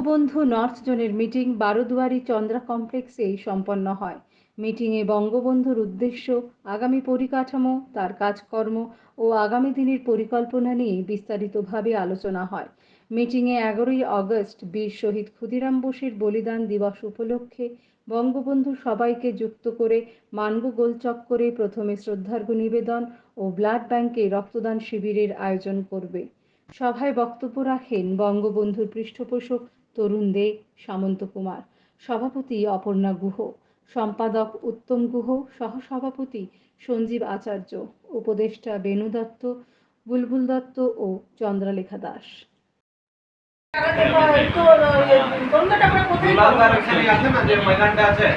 Bangabandhu north জোনের meeting Baroduari Chandra কমপ্লেক্সে সম্পন্ন হয়। মিটিংয়ে বঙ্গবন্ধুর উদ্দেশ্য, আগামী পরিকাঠামো, তার কাজকর্ম ও আগামী দিনের পরিকল্পনা নিয়ে বিস্তারিতভাবে আলোচনা হয়। মিটিংয়ে এগারোই আগস্ট বীর শহীদ ক্ষুদিরাম বোসের বলিদান দিবস উপলক্ষে বঙ্গবন্ধু সবাইকে যুক্ত করে মানব গোলচক্করে প্রথমে শ্রদ্ধার্ঘ্য নিবেদন ও ব্লাড ব্যাংকে রক্তদান শিবিরের আয়োজন করবে। সভায় বক্তব্য রাখেন বঙ্গবন্ধুর পৃষ্ঠপোষক তরুণ দে সামন্ত কুমার সভাপতি অপর্ণা গুহ সম্পাদক উত্তম গুহ সহসভাপতি সঞ্জীব আচার্য উপদেষ্টা বেনু দত্ত বুলবুল দত্ত ও চন্দ্রালেখা দাস। আছে?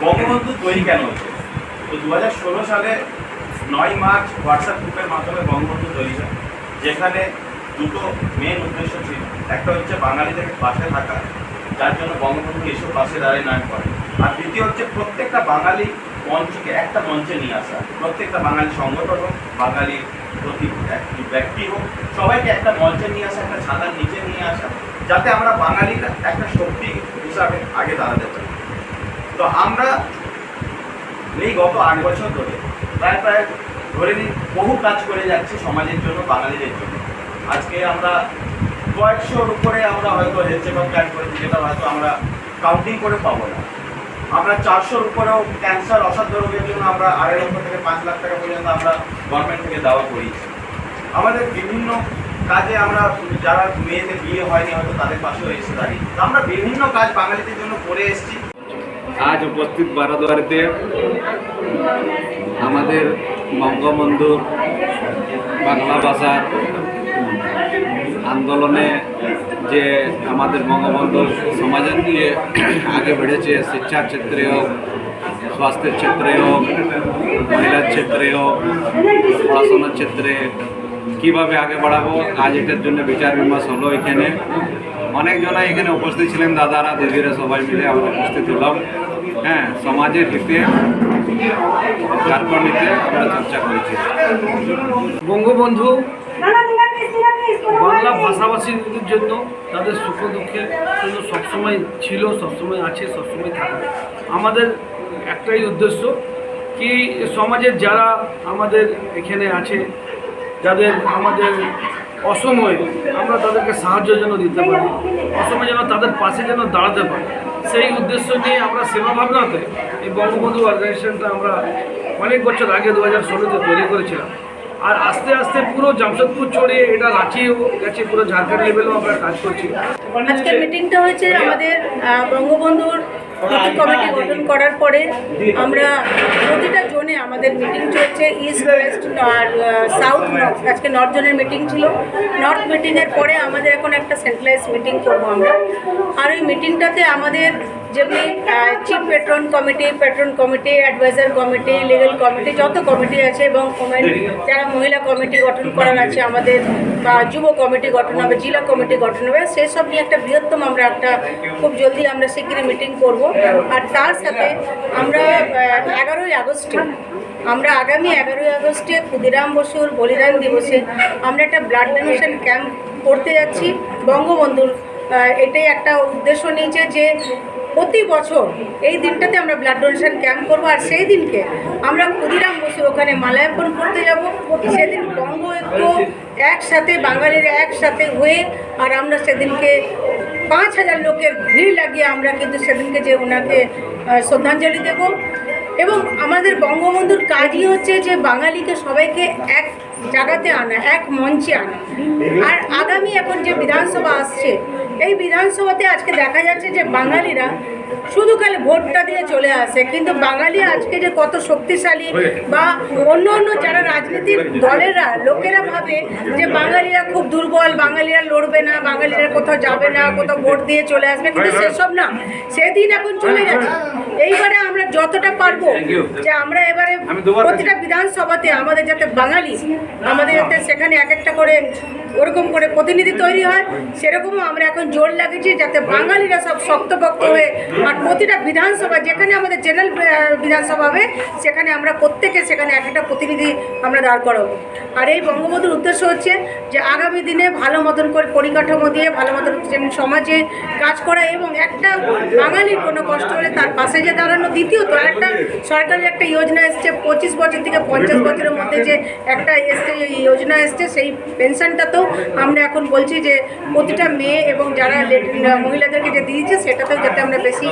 বঙ্গবন্ধু তৈরি কেন হয়েছে? তো দু হাজার ষোলো সালে নয় মার্চ হোয়াটসঅ্যাপ গ্রুপের মাধ্যমে বঙ্গবন্ধু তৈরি হয়, যেখানে দুটো মেন উদ্দেশ্য ছিল। একটা হচ্ছে বাঙালিদের পাশে থাকা, যার জন্য বঙ্গবন্ধু এসব পাশে দাঁড়িয়ে নাম করে। আর দ্বিতীয় হচ্ছে প্রত্যেকটা বাঙালি মঞ্চকে একটা মঞ্চে নিয়ে আসা। প্রত্যেকটা বাঙালি সংগঠন হোক, বাঙালি প্রতি একটি ব্যক্তি হোক, সবাইকে একটা মঞ্চে নিয়ে আসা, একটা ছাতার নিচে নিয়ে আসা, যাতে আমরা বাঙালিরা একটা শক্তি হিসাবে আগে দাঁড়াতে পারি। তো আমরা এই গত আট বছর ধরে, প্রায় প্রায় ধরে নিন বহু কাজ করে যাচ্ছি সমাজের জন্য, বাঙালিদের জন্য। আজকে আমরা কয়েকশোর উপরে আমরা হয়তো হেলথ চেক আপ করেছি, যেটা হয়তো আমরা কাউন্টিং করে পাবো না। আমরা চারশোর উপরেও ক্যান্সার অসাধ্য রোগের জন্য আমরা আড়াই লক্ষ থেকে পাঁচ লাখ টাকা পর্যন্ত আমরা গভর্নমেন্ট থেকে দাওয়া করিয়েছি। আমাদের বিভিন্ন কাজে আমরা যারা মেয়েদের বিয়ে হয়নি হয়তো তাদের পাশেও এসে দাঁড়িয়ে। আমরা বিভিন্ন কাজ বাঙালিদের জন্য করে এসেছি। আজ উপস্থিত বারাদুয়ারিতে আমাদের বঙ্গবন্ধুর বাংলা ভাষার আন্দোলনে যে আমাদের বঙ্গবন্ধু সমাজের নিয়ে আগে বেড়েছে, শিক্ষার ক্ষেত্রে হোক, স্বাস্থ্যের ক্ষেত্রে হোক, মহিলার ক্ষেত্রে হোক, পড়াশোনার ক্ষেত্রে, কীভাবে আগে বাড়াবো, আজ এটার জন্য বিচার বিমর্শ হলো এখানে। অনেকজনাই এখানে উপস্থিত ছিলেন, দাদারা, দিদিরা সবাই মিলে আমরা উপস্থিত হলাম। হ্যাঁ সমাজের হিতে কার্পণিতে আমরা চর্চা করেছি। বঙ্গবন্ধু বাংলা ভাষাভাষীর জন্য তাদের সুখ দুঃখের জন্য সবসময় ছিল, সবসময় আছে, সবসময় থাকবে। আমাদের একটাই উদ্দেশ্য কি সমাজের যারা আমাদের এখানে আছে, যাদের আমাদের অসময়ে আমরা তাদেরকে সাহায্য যেন দিতে পারি, অসময়ে যেন তাদের পাশে যেন দাঁড়াতে পারি, সেই উদ্দেশ্য নিয়ে আমরা সেবা ভাবনাতে এই বঙ্গবন্ধু অর্গানাইজেশনটা আমরা অনেক বছর আগে দু হাজার ষোলোতে তৈরি করেছিলাম। আর আস্তে আস্তে পুরো জামশেদপুর ছড়িয়ে এটা রাঁচিও গেছে, পুরো ঝাড়খণ্ড লেভেলেও আমরা কাজ করছি। আজকের মিটিংটা হয়েছে আমাদের বঙ্গবন্ধুর মিটিং কমিটি গঠন করার পরে আমরা প্রতিটা চলছে ইস্ট ওয়েস্ট আর সাউথ নর্থ আজকে নর্থ জোনের মিটিং ছিল। নর্থ মিটিংয়ের পরে আমাদের এখন একটা সেন্ট্রালাইজ মিটিং করব আমরা। আর ওই মিটিংটাতে আমাদের যেমনি chief patron committee patron committee adviser committee legal committee যত কমিটি আছে এবং women যারা মহিলা কমিটি গঠন করার আছে আমাদের, বা যুব কমিটি গঠন হবে, জেলা কমিটি গঠন হবে সেসব নিয়ে একটা বৃহত্তম আমরা একটা খুব জলদি আমরা শিগগিরই মিটিং করব। আর তার সাথে আমরা এগারোই আগস্টে, আমরা আগামী এগারোই আগস্টে ক্ষুদিরাম বসুর বলিদান দিবসে আমরা একটা ব্লাড ডোনেশন ক্যাম্প করতে যাচ্ছি। বঙ্গবন্ধুর এটাই একটা উদ্দেশ্য নিয়েছে যে প্রতি বছর এই দিনটাতে আমরা ব্লাড ডোনেশন ক্যাম্প করব। আর সেই দিনকে আমরা ক্ষুদিরাম বসু ওখানে মালায়ার্পণ করতে যাব। সেদিন বঙ্গ ঐক্য একসাথে, বাঙালিরা একসাথে হয়ে আর আমরা সেদিনকে পাঁচ হাজার লোকের ভিড় লাগিয়ে আমরা কিন্তু সেদিনকে যে ওনাকে শ্রদ্ধাঞ্জলি দেব। এবং আমাদের বঙ্গবন্ধুর কাজই হচ্ছে যে বাঙালিকে সবাইকে এক জায়গাতে আনা, এক মঞ্চে আনা। আর আগামী এখন যে বিধানসভা আসছে, এই বিধানসভাতে আজকে দেখা যাচ্ছে যে বাঙালিরা শুধু খালি ভোটটা দিয়ে চলে আসে। কিন্তু বাঙালি আজকে যে কত শক্তিশালী বা অন্য অন্য যারা রাজনীতির দলেরা লোকেরা ভাবে যে বাঙালিরা খুব দুর্বল বাঙালিরা লড়বে না বাঙালিরা কোথাও যাবে না কোথাও ভোট দিয়ে চলে আসবে কিন্তু সেসব না। সেদিন এখন চলে গেছে। এইবারে আমরা যতটা পারব যে আমরা এবারে প্রতিটা বিধানসভাতে আমাদের যাতে বাঙালি আমাদের যাতে সেখানে এক একটা করে ওরকম করে প্রতিনিধি তৈরি হয় সেরকমও আমরা এখন জোর লাগিয়েছি যাতে বাঙালিরা সব শক্তপক্ত হয়ে আর প্রতিটা বিধানসভা, যেখানে আমাদের জেনারেল বিধানসভা হবে, সেখানে আমরা প্রত্যেকে সেখানে এক একটা প্রতিনিধি আমরা দাঁড় করাবো। আর এই বঙ্গবন্ধুর উদ্দেশ্য হচ্ছে যে আগামী দিনে ভালো মতন করে পরিকাঠামো দিয়ে, ভালো মতন সমাজে কাজ করা এবং একটা বাঙালির কোনো কষ্ট হলে তার পাশে যে দাঁড়ানো, দ্বিতীয়ত একটা সরকারের একটা যোজনা এসছে, পঁচিশ বছর থেকে পঞ্চাশ বছরের মধ্যে যে একটা এসছে যোজনা এসছে, সেই পেনশনটাতেও আমরা এখন বলছি যে প্রতিটা মেয়ে এবং যারা মহিলাদেরকে যে দিয়েছে, সেটাতেও যাতে আমরা বেশি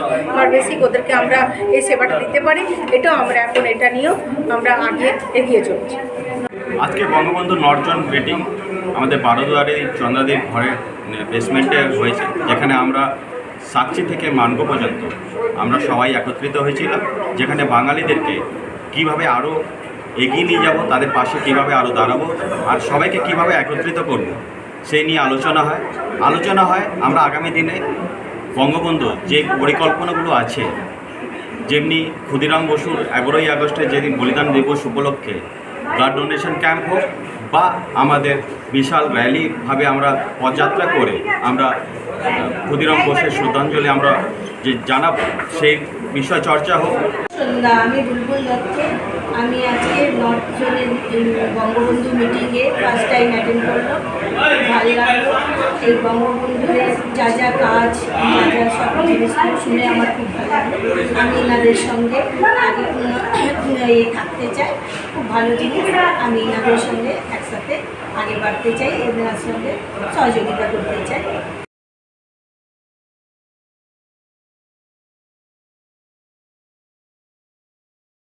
বেশি ওদেরকে আমরা এই সেবাটা দিতে পারি। এটাও আমরা এখন এটা নিয়েও আমরা আগে এগিয়ে চলছি। আজকে বঙ্গবন্ধু নর্জন মিটিং আমাদের বারোদুয়ারে চন্দ্রাদেব ঘরের বেসমেন্টে হয়েছে, যেখানে আমরা সাকচি থেকে মানব পর্যন্ত আমরা সবাই একত্রিত হয়েছিলাম, যেখানে বাঙালিদেরকে কীভাবে আরও এগিয়ে নিয়ে যাব, তাদের পাশে কীভাবে আরও দাঁড়াবো, আর সবাইকে কীভাবে একত্রিত করব, সেই নিয়ে আলোচনা হয়। আলোচনা হয় আমরা আগামী দিনে বঙ্গবন্ধু, যে পরিকল্পনাগুলো আছে, যেমনি ক্ষুদিরাম বসুর এগারোই আগস্টে যেদিন বলিদান দিবস উপলক্ষে ব্লাড ডোনেশন ক্যাম্প হোক বা আমাদের বিশাল র্যালিভাবে আমরা পদযাত্রা করে আমরা ক্ষুদিরাম বসুর শ্রদ্ধাঞ্জলি আমরা যে জানাব, সেই বিষয় চর্চা হোক। আমি বুলবুল দত্ত আমি আজকে নর্থ জোনের বঙ্গবন্ধু মিটিংয়ে ফার্স্ট টাইম অ্যাটেন্ড করলাম ভালো লাগল। এই বঙ্গবন্ধুদের যা যা কাজ, যা যা সব জিনিসগুলো শুনে আমার খুব ভালো লাগল। আমি এনাদের সঙ্গে আগে এ থাকতে চাই। খুব ভালো জিনিস। আমি এনাদের সঙ্গে একসাথে আগে বাড়তে চাই, এনাদের সঙ্গে সহযোগিতা করতে চাই।